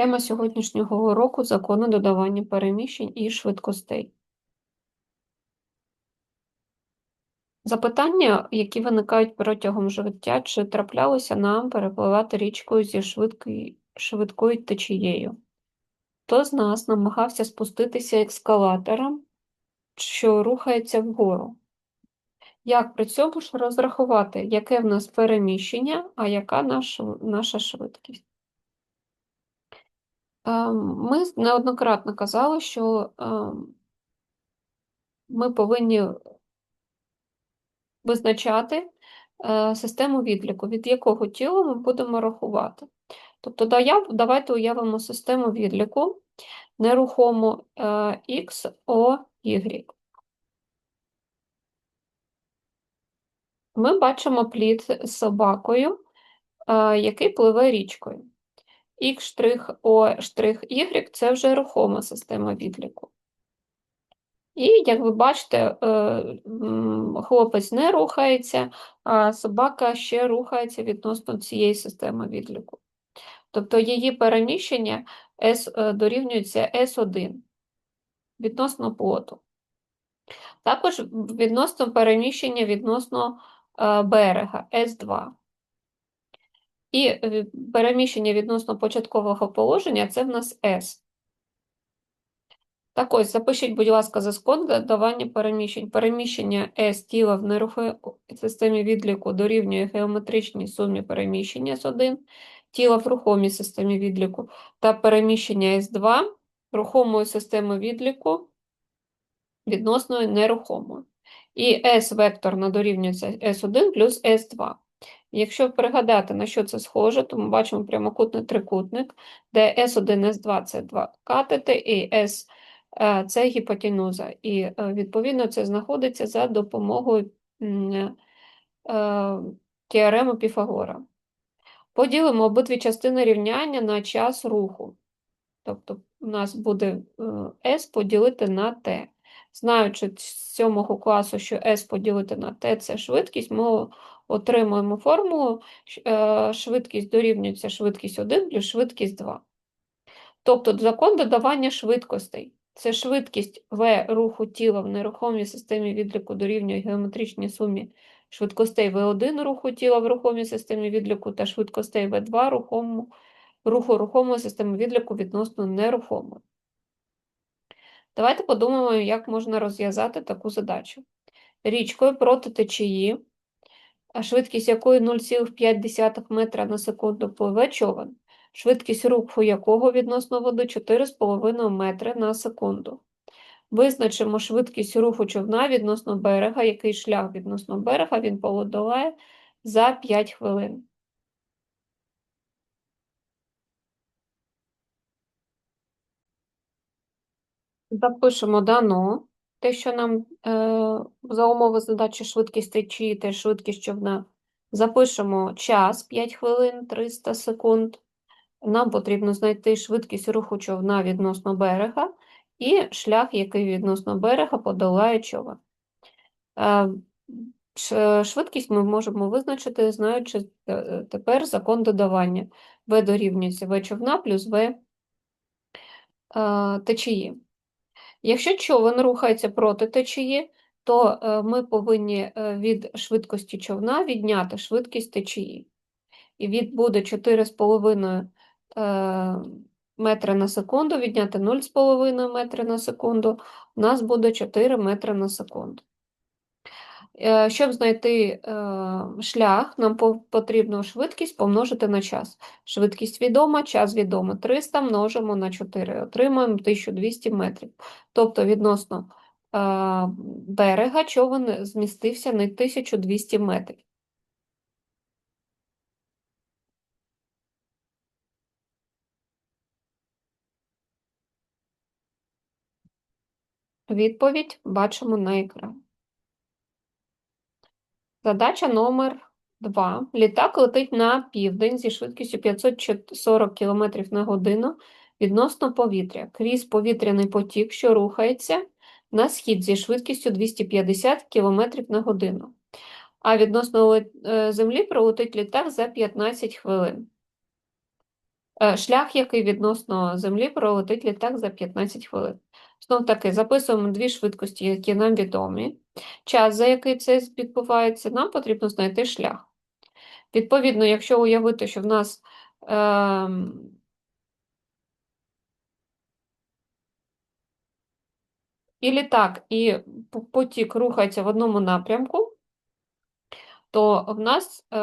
Тема сьогоднішнього уроку закони додавання переміщень і швидкостей. Запитання, які виникають протягом життя, чи траплялося нам перепливати річкою зі швидкою, швидкою течією? Хто з нас намагався спуститися ескалатором, що рухається вгору? Як при цьому ж розрахувати, яке в нас переміщення, а яка наш, наша швидкість? Ем, Ми неоднократно казали, що ем, ми повинні визначати е, систему відліку, від якого тіла ми будемо рахувати. Тобто давайте уявимо систему відліку нерухому X, O, Y. Ми бачимо плід з собакою, е, який пливе річкою. X', O', Y це вже рухома система відліку. І, як ви бачите, е, хлопець не рухається, а собака ще рухається відносно цієї системи відліку. Тобто її переміщення S е, дорівнюється S1 відносно плоту. Також відносно переміщення відносно е, берега S2. І переміщення відносно початкового положення це в нас S. Так ось, запишіть, будь ласка, закон додавання переміщень. Переміщення S тіла в нерухомій системі відліку дорівнює геометричній сумі переміщення S1, тіла в рухомій системі відліку та переміщення S2 рухомої системи відліку відносно нерухомої. І S векторна дорівнюється S1 плюс S2. Якщо пригадати, на що це схоже, то ми бачимо прямокутний трикутник, де S1, S2 це два катети, і S Е, це гіпотенуза, і е, відповідно це знаходиться за допомогою е, теореми Піфагора. Поділимо обидві частини рівняння на час руху. Тобто у нас буде S поділити на T. Знаючи з 7 класу, що S поділити на T це швидкість, ми отримуємо формулу, швидкість дорівнюється швидкість 1 плюс швидкість 2. Тобто закон додавання швидкостей. Це швидкість В руху тіла в нерухомій системі відліку дорівнює геометричній сумі швидкостей В1 руху тіла в рухомій системі відліку та швидкостей В2 рухому, руху рухомої системи відліку відносно нерухомої. Давайте подумаємо, як можна розв'язати таку задачу. Річкою проти течії, швидкість якої 0,5 метра на секунду пливе човен швидкість руху якого відносно води 4,5 метри на секунду. Визначимо швидкість руху човна відносно берега, який шлях відносно берега він подолає за 5 хвилин. Запишемо дано, те, що нам е, за умови задачі швидкість течії та швидкість човна. Запишемо час 5 хвилин 300 секунд. Нам потрібно знайти швидкість руху човна відносно берега і шлях, який відносно берега подолає човен. Е, швидкість ми можемо визначити, знаючи е, тепер закон додавання. В дорівнюється В човна плюс В е, течії. Якщо човен рухається проти течії, то ми повинні від швидкості човна відняти швидкість течії. І від буде 4,5 Е, метри на секунду, відняти 0,5 метри на секунду, у нас буде 4 метри на секунду. Е, щоб знайти е, шлях, нам потрібно швидкість помножити на час. Швидкість відома, час відомо. 300 множимо на 4, отримаємо 1200 метрів. Тобто, відносно берега човен змістився на 1200 метрів. Відповідь бачимо на екрані. Задача номер 2. Літак летить на південь зі швидкістю 540 км на годину відносно повітря. Крізь повітряний потік, що рухається на схід зі швидкістю 250 км на годину. А відносно е, землі пролетить літак за 15 хвилин. Е, шлях, який відносно Землі пролетить літак за 15 хвилин. Знов таки, записуємо дві швидкості, які нам відомі. Час, за який це відбувається, нам потрібно знайти шлях. Відповідно, якщо уявити, що в нас е, і літак, і потік рухається в одному напрямку, то в нас е,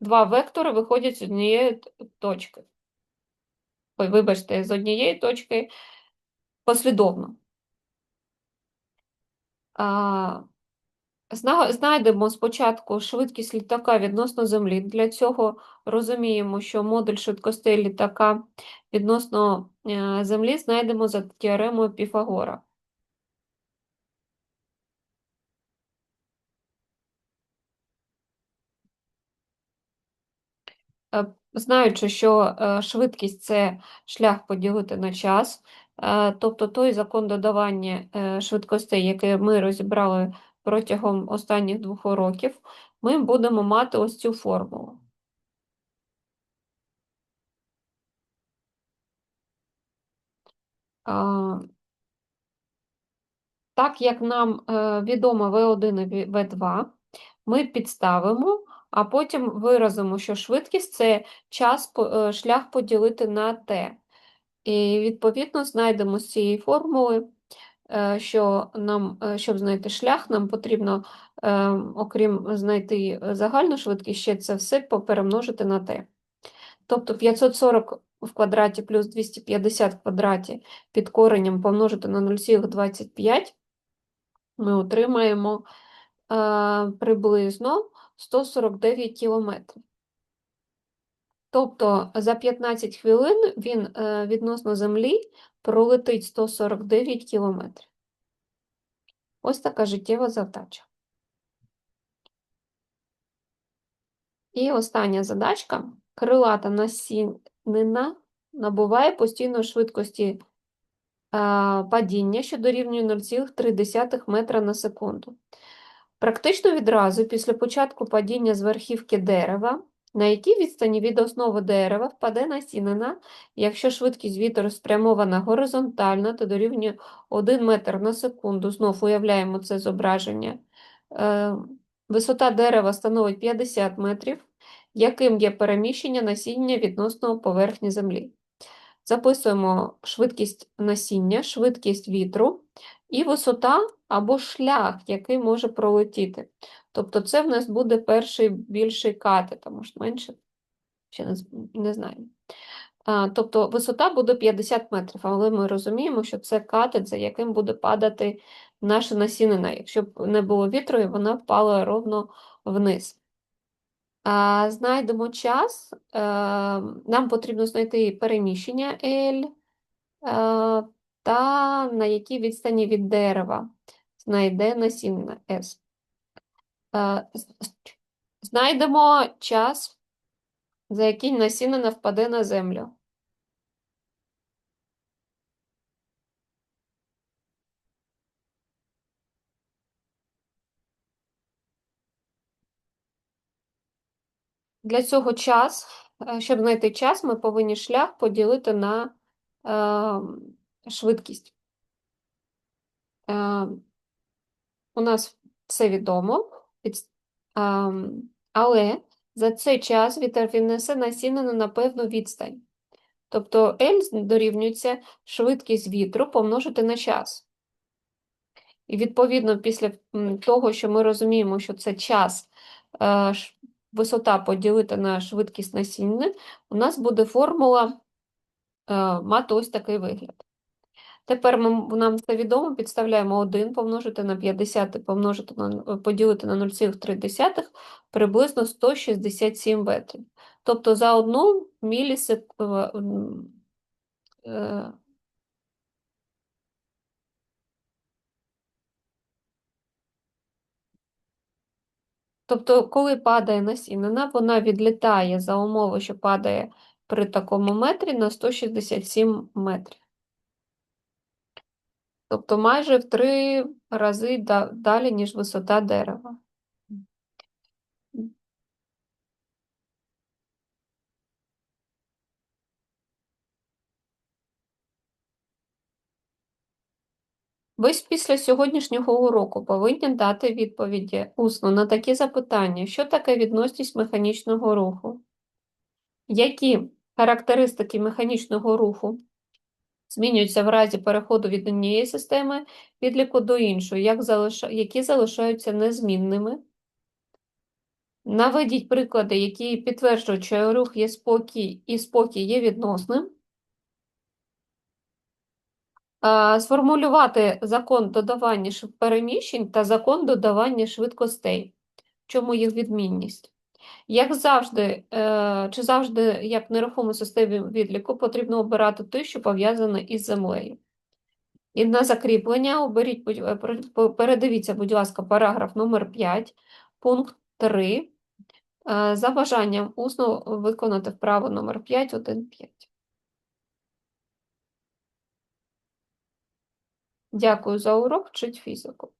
два вектори виходять з однієї точки. Вибачте, з однієї точки послідовно. А, Знайдемо спочатку швидкість літака відносно Землі. Для цього розуміємо, що модуль швидкостей літака відносно е, Землі знайдемо за теоремою Піфагора. Е, знаючи, що е, швидкість це шлях поділити на час, тобто той закон додавання швидкостей, який ми розібрали протягом останніх двох років, ми будемо мати ось цю формулу. Так як нам е, відомо V1 і V2, ми підставимо, а потім виразимо, що швидкість це час, е, шлях поділити на t. І, відповідно, знайдемо з цієї формули Е, що нам, е, щоб знайти шлях, нам потрібно, окрім знайти загальну швидкість, ще це все перемножити на t. Тобто 540 в квадраті плюс 250 в квадраті під коренем помножити на 0,25, ми отримаємо приблизно 149 кілометрів. Тобто за 15 хвилин він відносно Землі пролетить 149 кілометрів. Ось така життєва завдача. І остання задачка. Крилата насінина набуває постійної швидкості падіння, що дорівнює 0,3 метра на секунду. Практично відразу після початку падіння з верхівки дерева на якій відстані від основи дерева впаде насінина, якщо швидкість вітру спрямована горизонтально, то дорівнює 1 метр на секунду. Знов уявляємо це зображення. Е, висота дерева становить 50 метрів, яким є переміщення насіння відносно поверхні землі. Записуємо швидкість насіння, швидкість вітру і висота або шлях, який може пролетіти. Тобто це в нас буде перший більший катет, а може менше, ще не, не знаю. А, Тобто висота буде 50 метрів, але ми розуміємо, що це катет, за яким буде падати наша насінина. Якщо б не було вітру, і вона впала ровно вниз. А, Знайдемо час, а, е, нам потрібно знайти переміщення L е, та на якій відстані від дерева знайде насінина S. Е, знайдемо час, за який насінина впаде на землю. Для цього час, е, щоб знайти час, ми повинні шлях поділити на е, швидкість. Е, У нас все відомо. Але за цей час вітер віднесе насінину на певну відстань. Тобто L дорівнюється швидкість вітру помножити на час. І відповідно, після того, що ми розуміємо, що це час, е, висота поділити на швидкість насіння, у нас буде формула е, мати ось такий вигляд. Тепер ми, нам це відомо, підставляємо 1 помножити на 50 помножити на, поділити на 0,3 приблизно 167 метрів. Тобто за одну мілісекунду. Е, тобто, коли падає насінина, вона відлітає за умови, що падає при такому метрі на 167 метрів. Тобто майже в три рази далі, ніж висота дерева. Ви після сьогоднішнього уроку повинні дати відповіді усно на такі запитання, що таке відносність механічного руху, які характеристики механічного руху змінюються в разі переходу від однієї системи відліку до іншої, як залиша... які залишаються незмінними? Наведіть приклади, які підтверджують, що рух є спокій і спокій є відносним. Сформулювати закон додавання переміщень та закон додавання швидкостей. В чому їх відмінність? Як завжди, е, чи завжди, як в нерухомій системі відліку, потрібно обирати те, що пов'язане із землею. І на закріплення оберіть, е, передивіться, будь ласка, параграф номер 5, пункт 3. Е, За бажанням усно виконати вправу номер 5, 1, 5. Дякую за урок, вчить фізику.